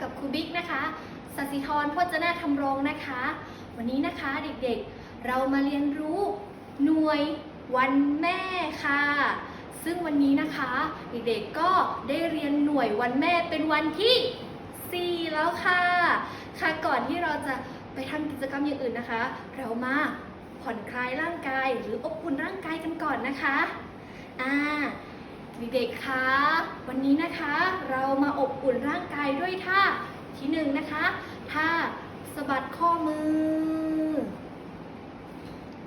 กับครูบิ๊กนะคะสศิธรพจนาธรรมรงนะคะ วันนี้นะคะเด็กๆเรามาเรียนรู้หน่วยวันแม่ค่ะ ซึ่งวันนี้นะคะเด็กๆก็ได้เรียนหน่วยวันแม่เป็นวันที่ 4 แล้วค่ะ ค่ะก่อนที่เราจะไปทำกิจกรรมอย่างอื่นนะคะ เรามาผ่อนคลายร่างกายหรืออบอุ่นร่างกายกันก่อนนะคะอ่า เด็กๆคะวันนี้นะคะเรามาอบอุ่นร่างกายด้วยท่าที่หนึ่งนะคะท่าสะบัดข้อมือ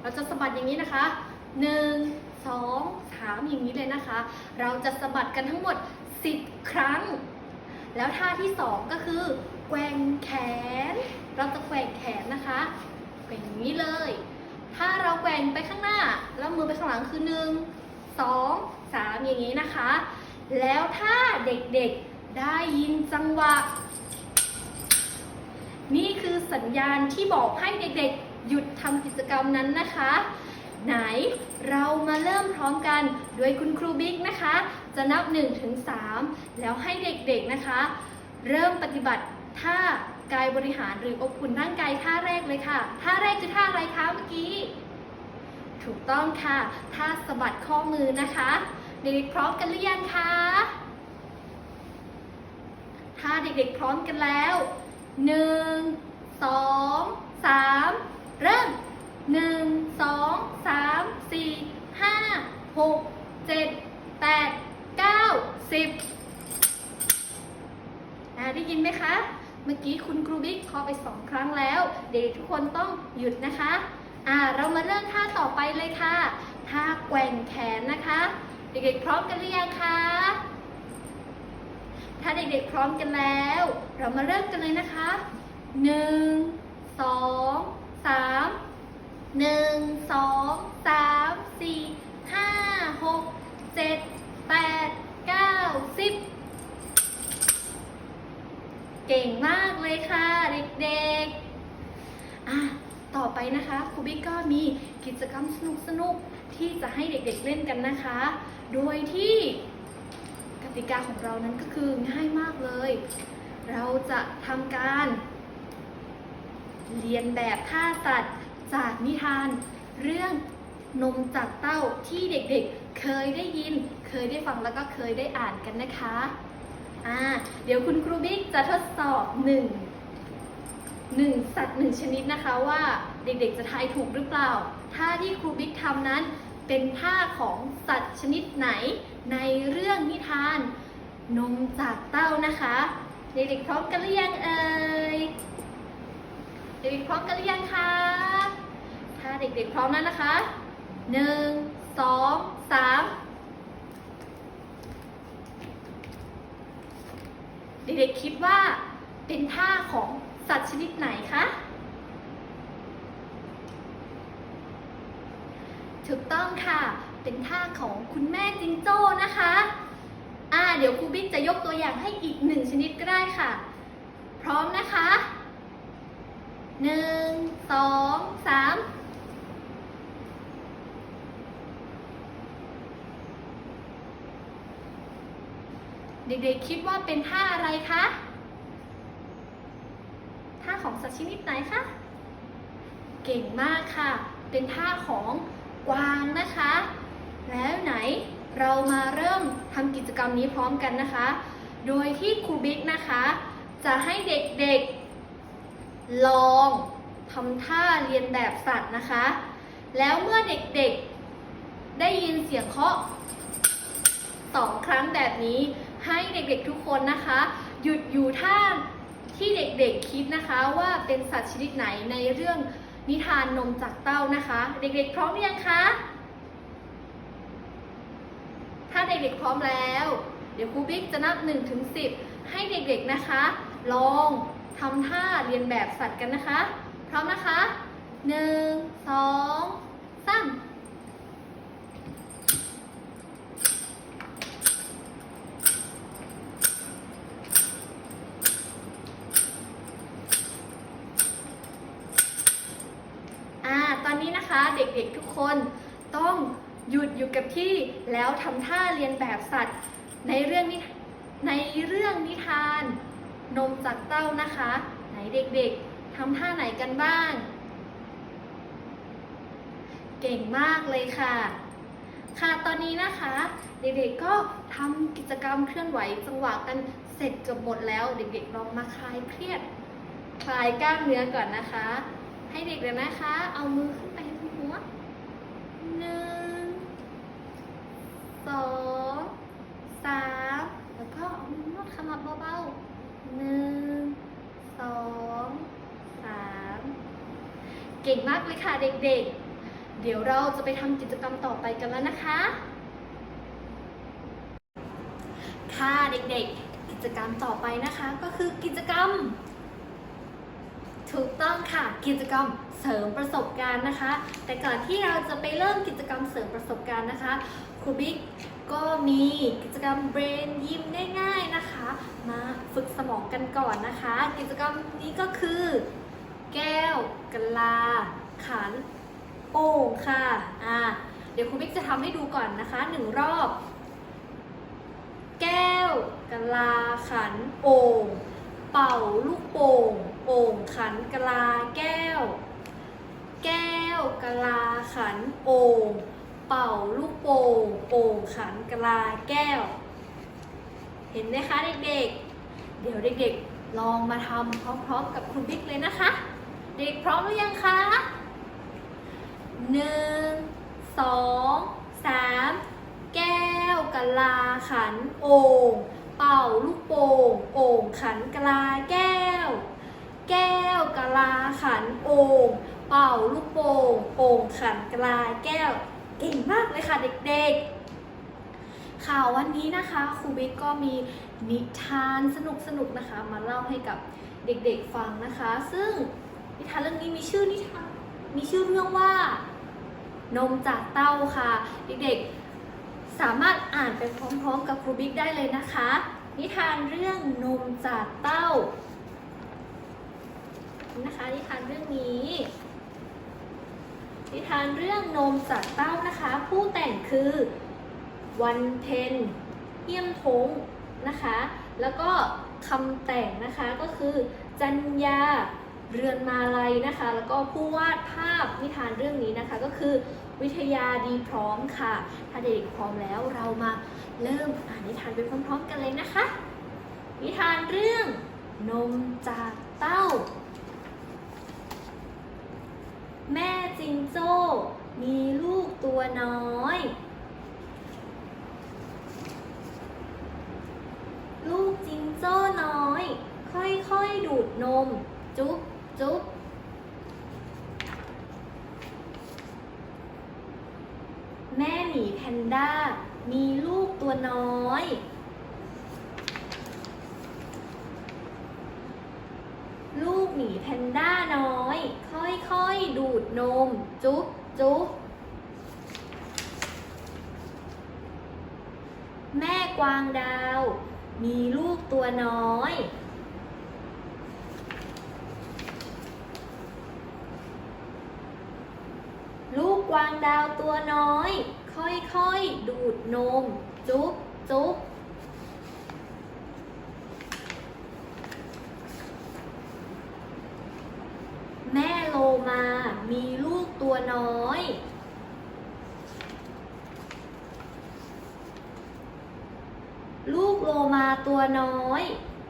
เราจะสะบัดอย่างนี้นะคะหนึ่งสองสามอย่างนี้เลยนะคะ เราจะสะบัดกันทั้งหมด 10 ครั้ง แล้วท่าที่สองก็คือแกว่งแขน เราจะแกว่งแขนนะคะแกว่งอย่างนี้เลย ถ้าเราแกว่งไปข้างหน้าแล้วมือไปข้างหลังคือหนึ่ง สองสามอย่างนี้นะคะ แล้วถ้าเด็กๆได้ยินจังหวะ นี่คือสัญญาณที่บอกให้เด็กๆ หยุดทำกิจกรรมนั้นนะคะ ไหนเรามาเริ่มพร้อมกันโดยคุณครูบิ๊กนะคะ จะนับ1ถึง3แล้วให้เด็กๆนะคะ เริ่มปฏิบัติท่ากายบริหารหรืออบอุ่นร่างกายท่าแรกเลยค่ะ ท่าแรกคือท่าอะไรคะเมื่อกี้ ถูกต้องค่ะท่าสะบัดข้อมือนะคะเด็กๆพร้อมกันหรือยังคะ ถ้าเด็กๆพร้อมกันแล้วหนึ่งสองสามเริ่มหนึ่งสองสามสี่ห้าหกเจ็ดแปดเก้าสิบได้ยินไหมคะ เมื่อกี้คุณครูบิ๊กเคอไปสองครั้งแล้ว เด็กๆทุกคนต้องหยุดนะคะ อ่าเรามาเริ่มท่าต่อไปเลยค่ะท่าแกว่งแขนนะคะ เด็กๆพร้อมกันหรือยังคะถ้าเด็กๆพร้อมกันแล้ว เรามาเริ่มกันเลยนะคะหนึ่งสองสามหนึ่งสองสามสี่ห้าหกเจ็ดแปดเก้าสิบเก่งมากเลยค่ะเด็กๆอะ ต่อไปนะคะครูบิ๊กก็มีกิจกรรมสนุกๆที่จะให้เด็กๆเล่นกันนะคะ โดยที่กติกาของเรานั้นก็คือง่ายมากเลย เราจะทำการ เรียนแบบท่าสัตว์จากนิทาน เรื่องนมจากเต้าที่เด็กๆ เคยได้ยิน เคยได้ฟังแล้วก็เคยได้อ่านกันนะคะ อ่า เดี๋ยวคุณครูบิ๊กจะทดสอบหนึ่ง หนึ่งสัตว์หนึ่งชนิดนะคะว่าเด็กๆจะทายถูกหรือเปล่า ท่าที่ครูบิ๊กทำนั้นเป็นท่าของสัตว์ชนิดไหนในเรื่องนิทาน นมจากเต้านะคะ เด็กๆพร้อมกันหรือยังเอ่ย เด็กๆพร้อมกันหรือยังคะ ถ้าเด็กๆพร้อมแล้วนะคะหนึ่งสองสามเด็กๆคิดว่าเป็นท่าของ สัตว์ชนิดไหนคะ ถูกต้องค่ะ เป็นท่าของคุณแม่จิงโจ้นะคะ อ่า เดี๋ยวครูบิ๊กจะยกตัวอย่างให้อีกหนึ่งชนิดก็ได้ค่ะ พร้อมนะคะหนึ่งสองสามเด็กๆคิดว่าเป็นท่าอะไรคะ ของสัตว์ชนิดไหนคะ เก่งมากค่ะ เป็นท่าของกวางนะคะ แล้วไหนเรามาเริ่มทำกิจกรรมนี้พร้อมกันนะคะ โดยที่ครูบิ๊กนะคะ จะให้เด็กๆลองทำท่าเรียนแบบสัตว์นะคะ แล้วเมื่อเด็กๆได้ยินเสียงเคาะสองครั้งแบบนี้ให้เด็กๆทุกคนนะคะ หยุดอยู่ท่า ที่เด็กๆคิดนะคะว่าเป็นสัตว์ชนิดไหนในเรื่องนิทานนมจากเต้านะคะ เด็กๆพร้อมหรือยังคะถ้าเด็กๆพร้อมแล้ว เดี๋ยวครูบิ๊กจะนับ1ถึง10 ให้เด็กๆนะคะ ลองทำท่าเรียนแบบสัตว์กันนะคะ พร้อมนะคะ 1 2 3 อ่า ตอนนี้นะคะเด็กๆทุก คนต้องหยุดอยู่กับที่แล้วทำท่าเรียนแบบสัตว์ ในเรื่องนี้ในเรื่องนิทาน นมจากเต้านะคะ ไหนเด็กๆทำท่าไหนกันบ้าง เก่งมากเลยค่ะ ค่ะตอนนี้นะคะ เด็กๆก็ทำกิจกรรมเคลื่อนไหวจังหวะกันเสร็จเกือบหมดแล้ว เด็กๆลองมาคลายเครียด คลายกล้ามเนื้อก่อนนะคะ ให้เด็กเลยนะคะ เอามือขึ้นไปที่หัว หนึ่งสองสามแล้วก็เอามือนวดขมับเบาๆหนึ่งสองสามเก่งมากเลยค่ะเด็กๆ เดี๋ยวเราจะไปทำกิจกรรมต่อไปกันแล้วนะคะ ค่ะเด็กๆ กิจกรรมต่อไปนะคะก็คือกิจกรรม ถูกต้องค่ะกิจกรรมเสริมประสบการณ์นะคะ แต่ก่อนที่เราจะไปเริ่มกิจกรรมเสริมประสบการณ์นะคะครูบิ๊กก็มีกิจกรรมเบรนยิ้มง่ายๆนะคะ มาฝึกสมองกันก่อนนะคะ กิจกรรมนี้ก็คือ แก้วกลา ขัน โอ่งค่ะอ่าเดี๋ยวครูบิ๊กจะทำให้ดูก่อนนะคะหนึ่งรอบ แก้วกลาขันโอ่งเป่าลูกโป่ง โอ่งขันกะลาแก้ว แก้วกะลาขันโอ่งเป่าลูกโป่งโอ่งขันกะลาแก้ว เห็นไหมคะเด็กๆ เดี๋ยวเด็กๆลองมาทำพร้อมๆกับคุณบิ๊กเลยนะคะ เด็กพร้อมหรือยังคะหนึ่งสองสามแก้วกะลาขันโอ่งเป่าลูกโป่งโอ่งขันกะลาแก้ว แก้วกะลาขันโอ่งเป่าลูกโป่งโอ่งขันกะลาแก้วเก่งมากเลยค่ะเด็กๆ ข่าววันนี้นะคะครูบิ๊กก็มีนิทานสนุกๆนะคะ มาเล่าให้กับเด็กๆฟังนะคะ ซึ่งนิทานเรื่องนี้มีชื่อนิทานมีชื่อเรื่องว่า นมจากเต้าค่ะ เด็กๆสามารถอ่านไปพร้อมๆ กับครูบิ๊กได้เลยนะคะ นิทานเรื่องนมจากเต้า นะคะนิทานเรื่องนี้นิทานเรื่องนมจากเต้านะคะ ผู้แต่งคือวันเพ็ญเยี่ยมทงนะคะ แล้วก็คำแต่งนะคะก็คือจัญญาเรือนมาลัยนะคะ แล้วก็ผู้วาดภาพนิทานเรื่องนี้นะคะก็คือวิทยาดีพร้อมค่ะ ถ้าเด็กพร้อมแล้วเรามาเริ่มอ่านนิทานไปพร้อมๆกันเลยนะคะ นิทานเรื่องนมจากเต้า แม่จิงโจ้ มีลูกตัวน้อย ลูกจิงโจ้น้อย ค่อยๆดูดนม จุ๊บจุ๊บแม่หมีแพนด้า มีลูกตัวน้อย ลูกห มีแพนด้าน้อย ค่อยๆ ดูดนม จุ๊บจุ๊บแม่กวางดาว มีลูกตัวน้อย ลูกกวางดาวตัวน้อย ค่อยๆ ดูดนม จุ๊บจุ๊บ แม่โลมา มีลูกตัวน้อย ลูกโลมาตัวน้อย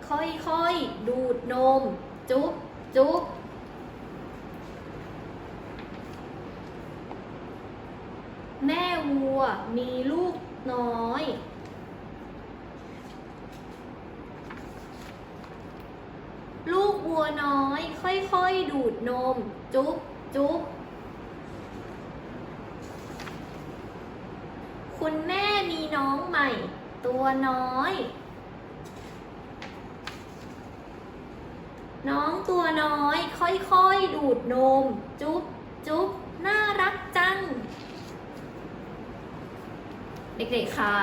ค่อยๆ ดูดนม จุ๊บจุ๊บแม่วัวมีลูกน้อย ลูกวัวน้อย ค่อยๆ ดูดนม จุ๊บ จุ๊บคุณแม่มีน้องใหม่ ตัวน้อย น้องตัวน้อย ค่อยๆ ดูดนม จุ๊บจุ๊บน่ารักจัง เด็กๆคะ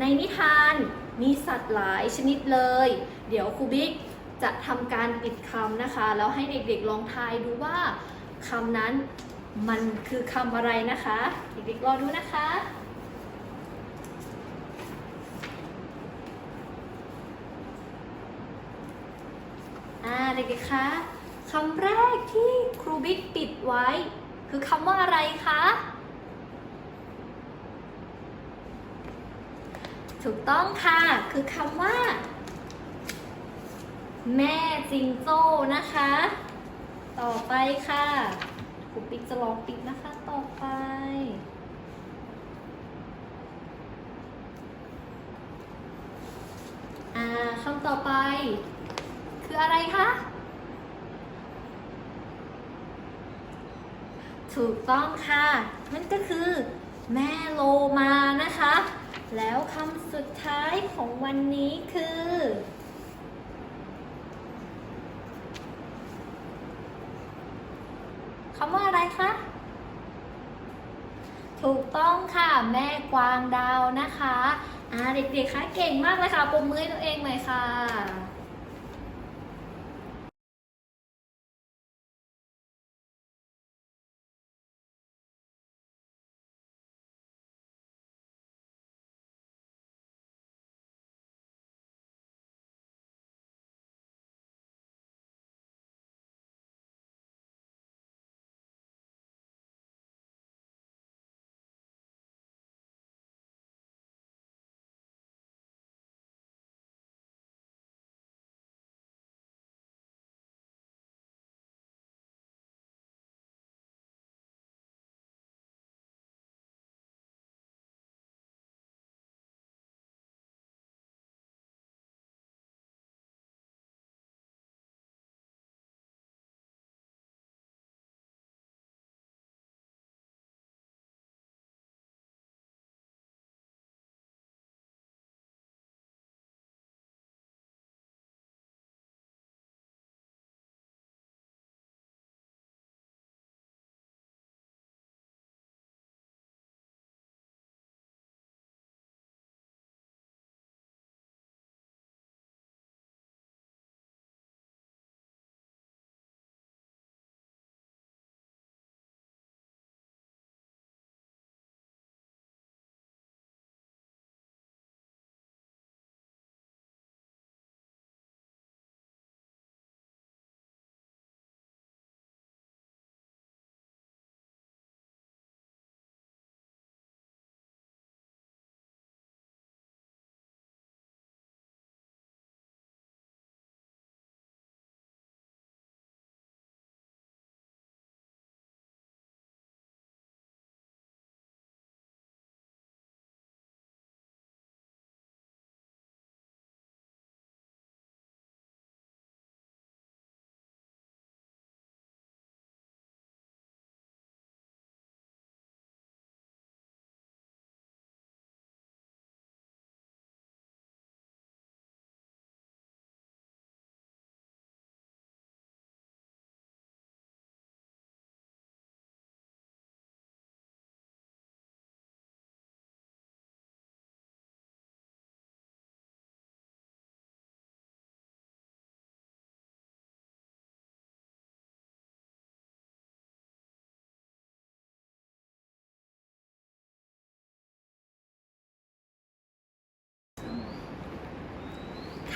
ในนิทานมีสัตว์หลายชนิดเลย เดี๋ยวครูบิ๊กจะทำการปิดคำนะคะ แล้วให้เด็กๆลองทายดูว่า คำนั้นมันคือคำอะไรนะคะเด็กๆรอดูนะคะอ่าเด็กๆคะคำแรกที่ครูบิ๊กปิดไว้ คือคำว่าอะไรคะถูกต้องค่ะ คือคำว่า แม่จิงโจ้นะคะ ต่อไปค่ะครูบิ๊กจะลองปิดนะคะ ต่อไป อ่าคำต่อไป คืออะไรคะ ถูกต้องค่ะ นั่นก็คือแม่โลมานะคะ แล้วคำสุดท้ายของวันนี้คือ คำว่าอะไรคะ ถูก ต้องค่ะแม่กวางดาวนะคะอ่าเด็กๆคะเก่งมากเลยค่ะปมมือให้ตัวเองหน่อยค่ะ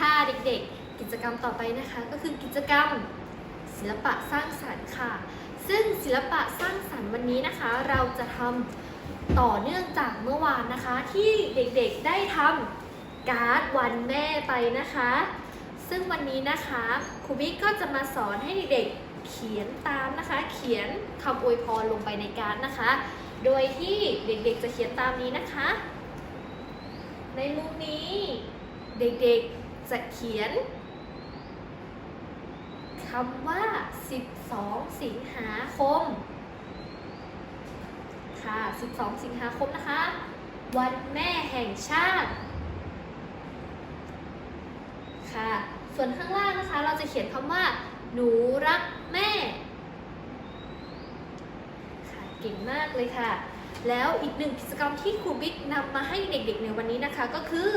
ค่ะเด็กๆ กิจกรรมต่อไปนะคะ ก็คือกิจกรรมศิลปะสร้างสรรค์ค่ะ ซึ่งศิลปะสร้างสรรค์วันนี้นะคะ เราจะทำต่อเนื่องจากเมื่อวานนะคะ ที่เด็กๆได้ทำการ์ดวันแม่ไปนะคะ ซึ่งวันนี้นะคะครูบิ๊กก็จะมาสอนให้เด็กๆเขียนตามนะคะ เขียนคำอวยพรลงไปในการ์ดนะคะ โดยที่เด็กๆจะเขียนตามนี้นะคะ ในมุมนี้เด็กๆ จะเขียนคำว่า 12 สิงหาคม ค่ะ 12 สิงหาคมนะคะ วันแม่แห่งชาติ ค่ะ ส่วนข้างล่างนะคะ เราจะเขียนคำว่า หนูรักแม่ ค่ะ เก่งมากเลยค่ะ แล้วอีกหนึ่งกิจกรรมที่ครูบิ๊กนำมาให้เด็กๆในวันนี้นะคะก็คือ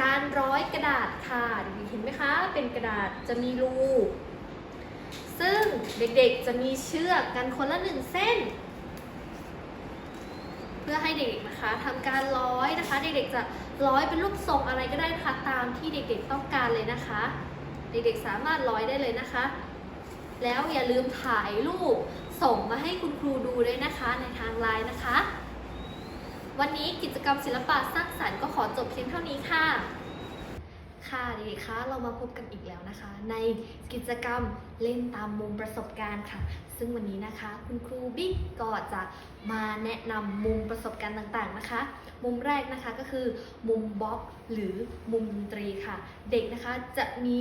การร้อยกระดาษค่ะเห็นไหมคะ เป็นกระดาษจะมีรู ซึ่งเด็กๆจะมีเชือกกันคนละหนึ่งเส้น เพื่อให้เด็กๆนะคะทำการร้อยนะคะ เด็กๆจะร้อยเป็นรูปทรงอะไรก็ได้นะคะตามที่เด็กๆต้องการเลยนะคะ เด็กๆสามารถร้อยได้เลยนะคะ แล้วอย่าลืมถ่ายรูปส่งมาให้คุณครูดูด้วยนะคะในทางไลน์นะคะ วันนี้กิจกรรมศิลปะสร้างสรรค์ก็ขอจบเพียงเท่านี้ค่ะ ค่ะเด็กๆคะเรามาพบกันอีกแล้วนะคะ ในกิจกรรมเล่นตามมุมประสบการณ์ค่ะ ซึ่งวันนี้นะคะ คุณครูบิ๊กก็จะมาแนะนำมุมประสบการณ์ต่างๆนะคะ มุมแรกนะคะก็คือ มุมบล็อกหรือมุมดนตรีค่ะ เด็กนะคะจะมี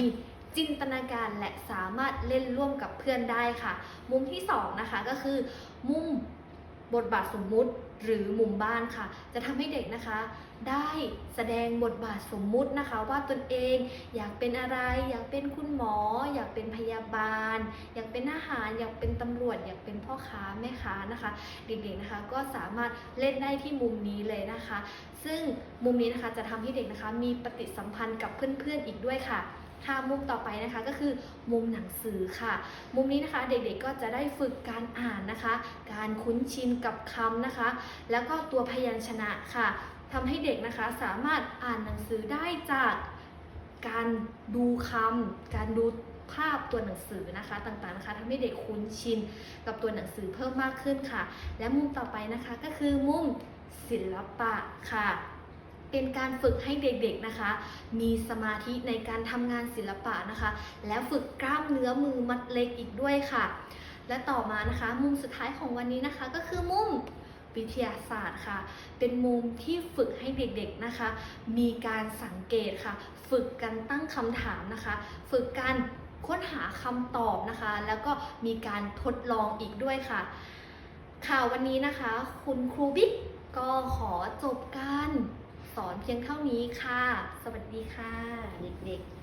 จินตนาการและสามารถเล่นร่วมกับเพื่อนได้ค่ะ มุมที่สองนะคะก็คือมุม บทบาทสมมุติหรือมุมบ้านค่ะ จะทำให้เด็กนะคะ ได้แสดงบทบาทสมมุตินะคะ ว่าตนเองอยากเป็นอะไร อยากเป็นคุณหมอ อยากเป็นพยาบาล อยากเป็นทหาร อยากเป็นตำรวจ อยากเป็นพ่อค้าแม่ค้านะคะ เด็กๆนะคะก็สามารถเล่นได้ที่มุมนี้เลยนะคะ ซึ่งมุมนี้นะคะจะทำให้เด็กนะคะ มีปฏิสัมพันธ์กับเพื่อนๆอีกด้วยค่ะ ค่ะมุมต่อไปนะคะก็คือมุมหนังสือค่ะ มุมนี้นะคะเด็กๆก็จะได้ฝึกการอ่านนะคะ การคุ้นชินกับคำนะคะ แล้วก็ตัวพยัญชนะค่ะทำให้เด็กนะคะสามารถอ่านหนังสือได้จากการดูคำการดูภาพตัวหนังสือนะคะต่างๆนะคะทำให้เด็กคุ้นชินกับตัวหนังสือเพิ่มมากขึ้นค่ะ และมุมต่อไปนะคะก็คือมุมศิลปะค่ะ เป็นการฝึกให้เด็กๆนะคะ มีสมาธิในการทำงานศิลปะนะคะ และฝึกกล้ามเนื้อมือมัดเล็กอีกด้วยค่ะ และต่อมานะคะ มุมสุดท้ายของวันนี้นะคะ ก็คือมุมวิทยาศาสตร์ค่ะ เป็นมุมที่ฝึกให้เด็กๆนะคะ มีการสังเกตค่ะ ฝึกการตั้งคำถามนะคะ ฝึกการค้นหาคำตอบนะคะ แล้วก็มีการทดลองอีกด้วยค่ะค่ะวันนี้นะคะ คุณครูบิ๊กก็ขอจบการ สอนเพียงเท่านี้ค่ะ สวัสดีค่ะ เด็กๆ